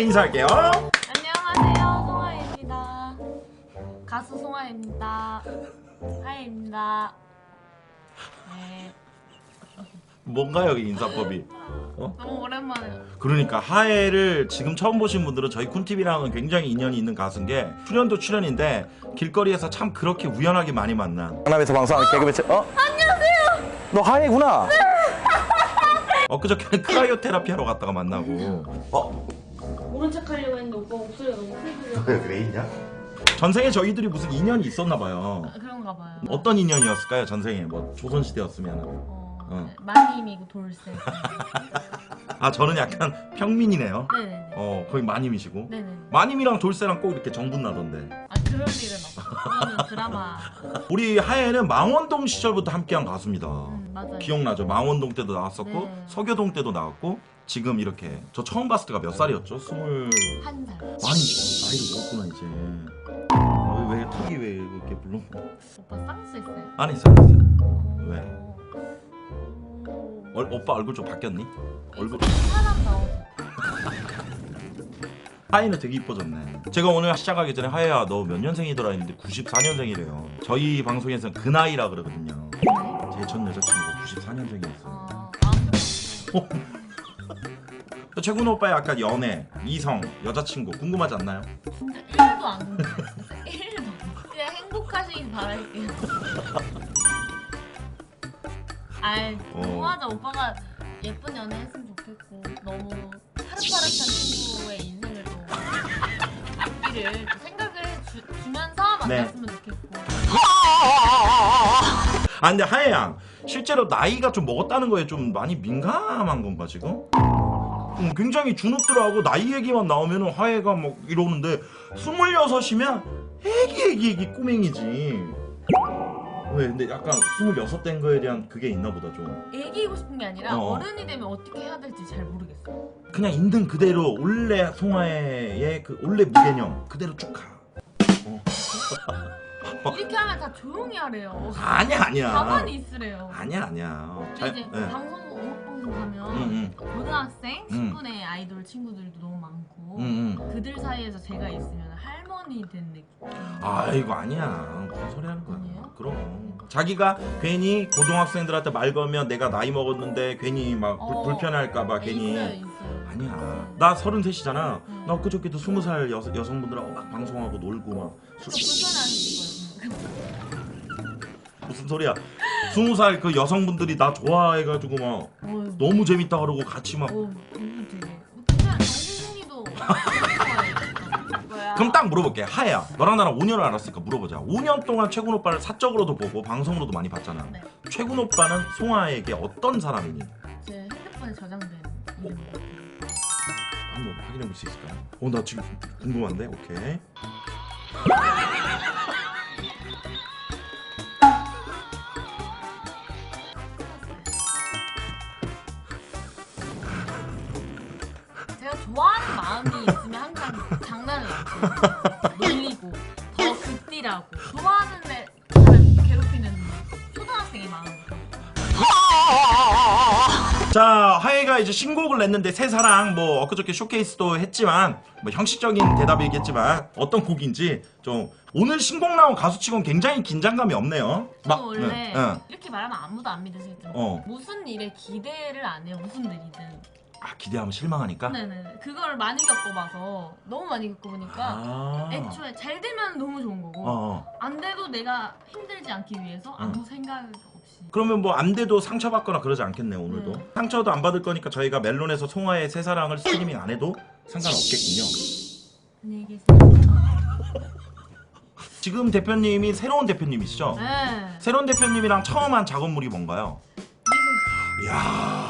인사할게요. 안녕하세요, 송하예입니다. 가수 송하예입니다. 하예입니다. 네, 뭔가요 이 인사법이? 너무 오랜만에. 그러니까 하해를 지금 처음 보신 분들은 저희 쿤TV랑은 굉장히 인연이 있는 가수인 게 출연도 출연인데 길거리에서 참 그렇게 우연하게 많이 만난 강남에서 방송하는 개그맨 채- 어? 안녕하세요. 너 하예구나. 엊그저께는 크라이오 테라피 하러 갔다가 만나고 어? 모른 척 하려고 했는데 오빠 목소리가 너무 크게 왜 있냐? 전생에 저희들이 무슨 인연이 있었나 봐요 아, 그런가 봐요. 어떤 인연이었을까요 전생에 뭐 조선시대였으면 어, 어. 네, 마님이고 돌쇠. 아 저는 약간 평민이네요 네네네. 어 거의 마님이시고 네네. 마님이랑 돌쇠랑 꼭 이렇게 정분 나던데 아 그럴 일은 없어. 그거는 드라마. 우리 하해는 망원동 시절부터 함께한 가수입니다 음, 맞아요. 기억나죠? 망원동 때도 나왔었고 네. 서교동 때도 나왔고 지금 이렇게 저 처음 봤을 때가 몇 살이었죠? 스물 한 살. 많이 나이를 먹었구나 이제 아, 왜, 왜 턱이 왜 이렇게 불러? 오빠 쌍수 있어요? 아니 있어요 왜? 오. 얼, 오빠 얼굴 좀 바뀌었니? 얼굴 사람 나오죠. 하이는 되게 이뻐졌네 제가 오늘 시작하기 전에 하이야 너 몇 년생이더라 했는데 94년생이래요 저희 방송에서는 그 나이라 그러거든요 제 전 여자친구가 94년생이었어요 어, 아무튼 최군 오빠의 약간 연애, 이성, 여자친구 궁금하지 않나요? 진짜 1도 안 궁금해요. 진짜 1도. 그냥 행복하시길 바랄게요. 아이, 어. 너무하죠. 오빠가 예쁜 연애 했으면 좋겠고, 너무 파릇파릇한 친구의 인생을 또 앞길을 또 생각을 주, 주면서 네. 만났으면 좋겠고. 아 근데 하예양 실제로 나이가 좀 먹었다는 거에 좀 많이 민감한 건가 지금? 음, 굉장히 주눅들하고 나이 얘기만 나오면은 하예가 막 이러는데 스물여섯이면 애기 애기 애기 꼬맹이지 왜 근데 약간 스물여섯 된 거에 대한 그게 있나 보다 좀 얘기하고 싶은 게 아니라 어. 어. 른이 되면 어떻게 해야 될지 잘 모르겠어요. 그냥 있는 그대로 원래 송하의 그 원래 무개념 그대로 쭉 가. 어. 이렇게 하면 다 조용히 하래요. 아니야 아니야. 가만히 있으래요. 아니야 아니야. 근데 이제 예. 방송 방송 가면 응, 응. 고등학생 음. 10분의 아이돌 친구들도 너무 많고 응, 응. 그들 사이에서 제가 있으면 할머니 된 느낌. 아이고 아니야 무슨 소리 하는 거야 아니에요? 그럼 자기가 괜히 고등학생들한테 말 걸면 내가 나이 먹었는데 괜히 막 불- 어. 불편할까봐 네, 괜히 있어요, 있어요. 아니야 나 서른셋이잖아 음. 나 그저께도 스무 살 여, 여성분들하고 막 방송하고 놀고 막또 술- 불편한 거예요. 무슨 소리야 스무 살 그 여성분들이 나 좋아해가지고 막 어, 너무 재밌다 그러고 같이 막 어, 너무 되게. 그럼 딱 물어볼게 하야 너랑 나랑 5년을 알았으니까 물어보자 5년 동안 최군 오빠를 사적으로도 보고 방송으로도 많이 봤잖아 네. 최군 오빠는 송하에게 어떤 사람이니? 제 핸드폰에 저장된 이름. 한번 확인해 볼 수 있을까요? 어 나 지금 궁금한데 오케이 있으면 항상 장난을 안 쳐요. 놀리고 더 극딜하고 좋아하는데 그 사람 괴롭히는 초등학생의 마음. 자 하예가 이제 신곡을 냈는데 새 사랑 뭐 엊그저께 쇼케이스도 했지만 뭐 형식적인 대답이겠지만 어떤 곡인지 좀 오늘 신곡 나온 가수치곤 굉장히 긴장감이 없네요 저는 원래 응, 응. 이렇게 말하면 아무도 안 믿으실 텐데 어. 무슨 일에 기대를 안 해요 무슨 일이든 아 기대하면 실망하니까 네네 그걸 많이 겪어봐서 너무 많이 겪어보니까 아. 애초에 잘 되면 너무 좋은 거고 어, 어. 안 돼도 내가 힘들지 않기 위해서 아무 생각 없이 그러면 뭐 안 돼도 상처받거나 그러지 않겠네 오늘도 네. 상처도 안 받을 거니까 저희가 멜론에서 송하의 새 사랑을 스트리밍 안 해도 상관없겠군요 안녕히 계세요 지금 대표님이 새로운 대표님이시죠? 네 새로운 대표님이랑 처음 한 작업물이 뭔가요? 이야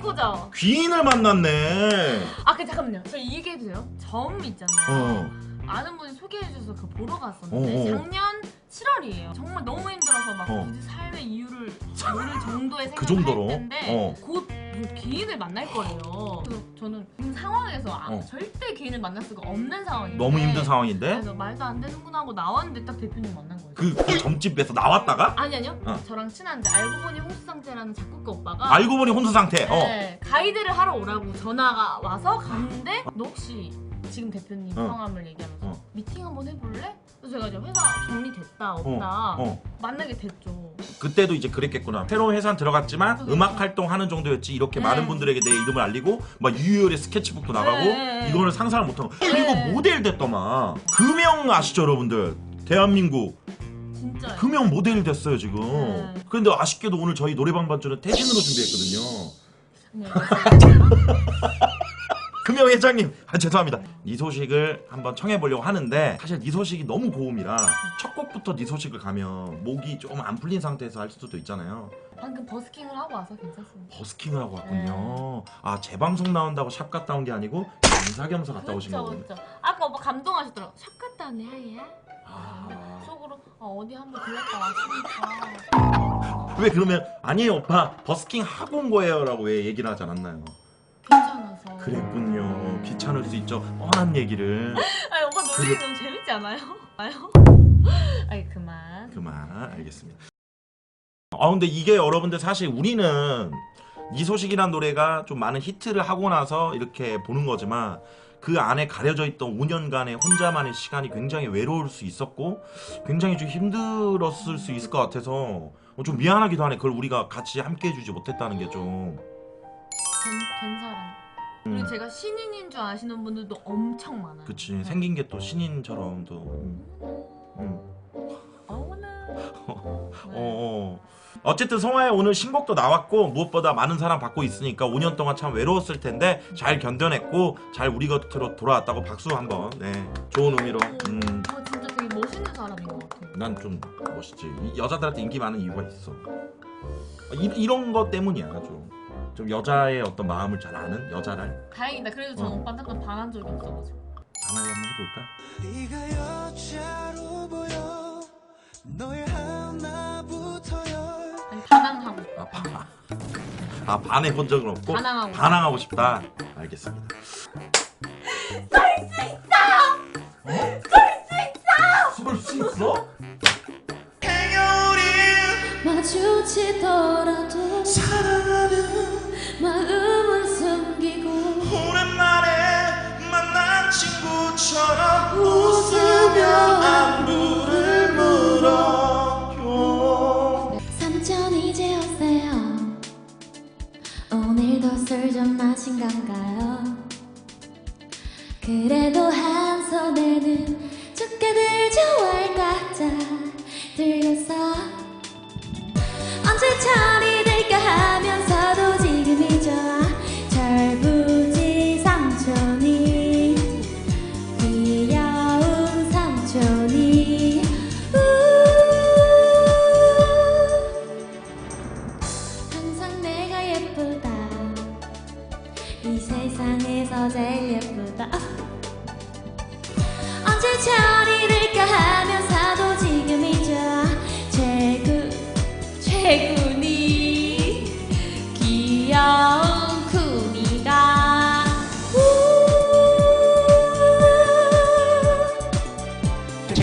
최고죠 귀인을 만났네 아, 그 잠깐만요. 저 이 얘기 해도 돼요? 점 있잖아요. 어. 아는 분이 소개해주셔서 그 보러 갔었는데 어, 어. 작년 7월이에요. 정말 너무 힘들어서 막 어. 굳이 삶의 이유를 모를 정도의 그 생각을 정도로? 할 텐데 어. 곧 기인을 만날 거래요. 그래서 저는 그 상황에서 아, 어. 절대 기인을 만날 수가 없는 상황인데 너무 힘든 상황인데 그래서 말도 안 되는구나 하고 나왔는데 딱 대표님 만난 거예요. 그, 그 점집에서 나왔다가 아니 아니요. 어. 저랑 친한데 알고 보니 홍수 상태라는 작곡가 오빠가 알고 보니 혼수 상태 어. 네, 가이드를 하러 오라고 전화가 와서 갔는데 너 혹시 지금 대표님 어. 성함을 얘기하면서 어. 미팅 한번 해볼래? 그래서 제가 이제 회사 정리됐다 없다 어. 만나게 됐죠. 그때도 이제 그랬겠구나. 새로운 회사 들어갔지만 그렇죠. 음악 활동하는 정도였지 이렇게 네. 많은 분들에게 내 이름을 알리고 막 유열의 스케치북도 나가고 네. 이거를 상상을 못하고 그리고 네. 모델 됐더만 금영 아시죠 여러분들? 대한민국 진짜요. 금영 모델 됐어요 지금. 네. 그런데 아쉽게도 오늘 저희 노래방 반주는 퇴진으로 준비했거든요. 네. 금영 회장님, 아, 죄송합니다. 이 소식을 한번 청해보려고 하는데 사실 이 소식이 너무 고음이라 첫 곡부터 네 소식을 가면 목이 좀 안 풀린 상태에서 할 수도 있잖아요. 방금 버스킹을 하고 와서 괜찮습니다. 버스킹을 하고 왔군요. 네. 아 재방송 나온다고 샵 갔다 온 게 아니고 겸사겸사 갔다 오신 그렇죠, 거군요. 그렇죠. 아까 오빠 감동하시더라고. 샵 갔다 왔네 하얘. 아. 속으로 어, 어디 한번 들렸다 왔으니까 왜 그러면 아니에요 오빠 버스킹 하고 온 거예요 라고 왜 얘기를 하지 않았나요? 그랬군요. 귀찮을 수 있죠. 뻔한 얘기를. 아니 오빠 놀리기 그래. 너무 재밌지 않아요? 아요? 아니 그만. 그만 알겠습니다. 아 근데 이게 여러분들 사실 우리는 이 소식이란 노래가 좀 많은 히트를 하고 나서 이렇게 보는 거지만 그 안에 가려져 있던 5년간의 혼자만의 시간이 굉장히 외로울 수 있었고 굉장히 좀 힘들었을 수 있을 것 같아서 어, 좀 미안하기도 하네. 그걸 우리가 같이 함께 해주지 못했다는 게 좀. 된, 된 사람. 음, 그리고 제가 신인인 줄 아시는 분들도 엄청 많아요. 그치 생긴 게 또 신인처럼 또. 음, 음. 어머나. 어, 어. 어쨌든 성화의 오늘 신곡도 나왔고 무엇보다 많은 사랑 받고 있으니까 5년 동안 참 외로웠을 텐데 잘 견뎌냈고 잘 우리 곁으로 돌아왔다고 박수 한번 네 좋은 의미로 음, 어, 진짜 되게 멋있는 사람인 것 같아요. 난 좀 멋있지 이 여자들한테 인기 많은 이유가 있어 이, 이런 것 때문이야 좀. 좀 여자의 어떤 마음을 잘 아는 여자를 다행이다. 그래도 전 어. 오빠한테 한번 반한 적이 없어가지고. 하나에 한번 해볼까? 네가 여자로 보여 너의 하나부터여 아니 반항하고. 아, 반, 아 반해본 적은 없고 반항하고 반항하고 싶다 알겠습니다 쏠수 있어? 마주치더 건가요. 그래도 한 손에는 축가들 좋아할까 잘 들렸어. 언제 철이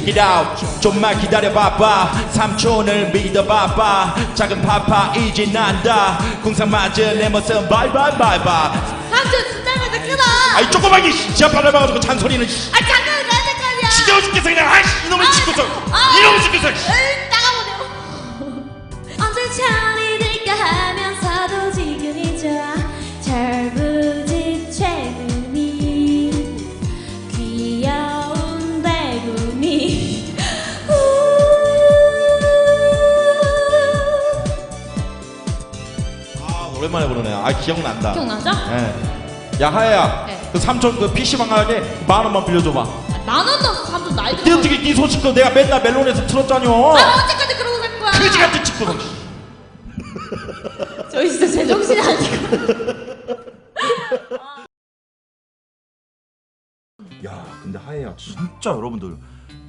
Check it out. 좀만 기다려봐봐. 삼촌을 믿어봐봐. 작은 파파 이제 난다. 궁상 맞은 내 모습. 바이바이 바이바이. 삼촌 진짜면 크다 아이 조그만 게 지하파를 봐가지고 잔소리는 씨. 아 잠깐 내 색깔이야. 지겨워 죽겠어 그냥. 아이씨 이놈의 친구서 아. 이놈의 친구서 으이, 나가보세요. 언제 들까 하면서도 지금이 좋아 철부 오랜만에 부르네 아 기억난다. 기억나죠? 예. 야 하야야. 네. 그 삼촌 그 PC방 가게 만 원만 빌려줘봐. 만 원도 없어 삼촌 나이 네 들어 어떻게 네 소식도 내가 맨날 멜론에서 틀었잖여. 아 언제까지 그러고 살 거야? 그지 같은 친구 저희 진짜 제정신이 아니고 야 근데 하예야 진짜 여러분들.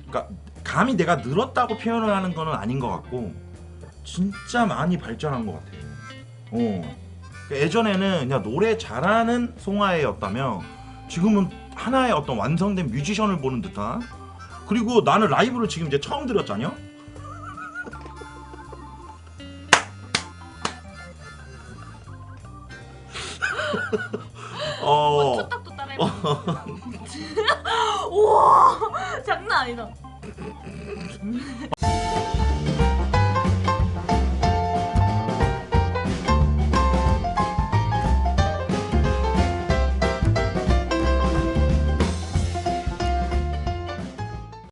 그러니까 감히 내가 늘었다고 표현을 하는 거는 아닌 것 같고 진짜 많이 발전한 것 같아. 어 예전에는 그냥 노래 잘하는 송하예였다면 지금은 하나의 어떤 완성된 뮤지션을 보는 듯한 그리고 나는 라이브를 지금 이제 처음 들었잖여 어. 초딱도 따라해봐. 우와 장난 아니다.